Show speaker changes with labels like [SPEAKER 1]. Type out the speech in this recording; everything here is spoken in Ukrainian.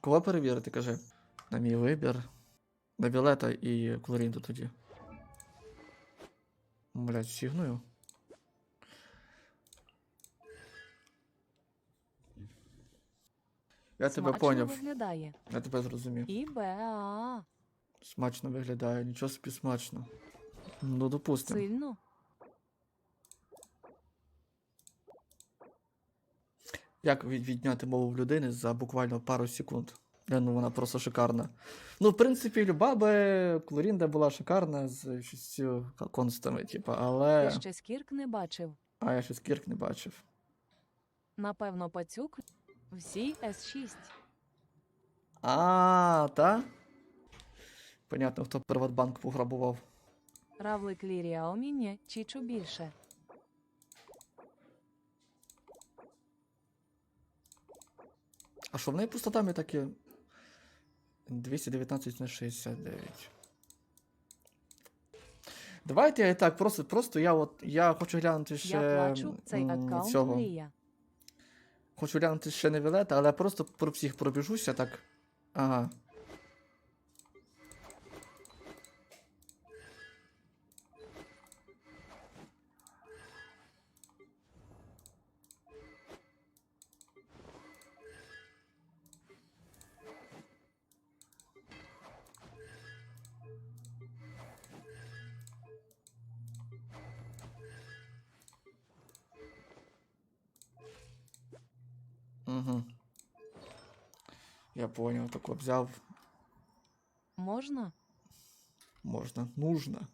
[SPEAKER 1] Кого перевірити, кажи? На мій вибір. На Віолета і Клорінту тоді. Блять, сігную. Я тебе
[SPEAKER 2] Смачно
[SPEAKER 1] поняв.
[SPEAKER 2] виглядає.
[SPEAKER 1] Я тебе зрозумів.
[SPEAKER 2] І.
[SPEAKER 1] Смачно виглядає, нічого собі смачно. Ну, допустимо.
[SPEAKER 2] Сильно.
[SPEAKER 1] Як відняти мову в людини за буквально пару секунд? Я, ну, вона просто шикарна. Ну, в принципі, Любаби Клорінда була шикарна з шістю констами, типу, але.
[SPEAKER 2] Я ще скірк не бачив.
[SPEAKER 1] А я ще скірк не бачив.
[SPEAKER 2] Напевно, пацюк. Всі С6.
[SPEAKER 1] А, та? Понятно, хто Приватбанк пограбував.
[SPEAKER 2] Равлик Лірія Оміння, Чічу більше.
[SPEAKER 1] А що в неї просто там таке 219 на 69. Давайте я так, просто, просто я от я хочу глянути ще.
[SPEAKER 2] Я плачу, цей аккаунт
[SPEAKER 1] цього.
[SPEAKER 2] Я.
[SPEAKER 1] Хочу глянути ще не Вілета, але просто про всіх пробіжуся так. Ага. Угу. Я понял, такой взяв.
[SPEAKER 2] Можно?
[SPEAKER 1] Можно. Нужно.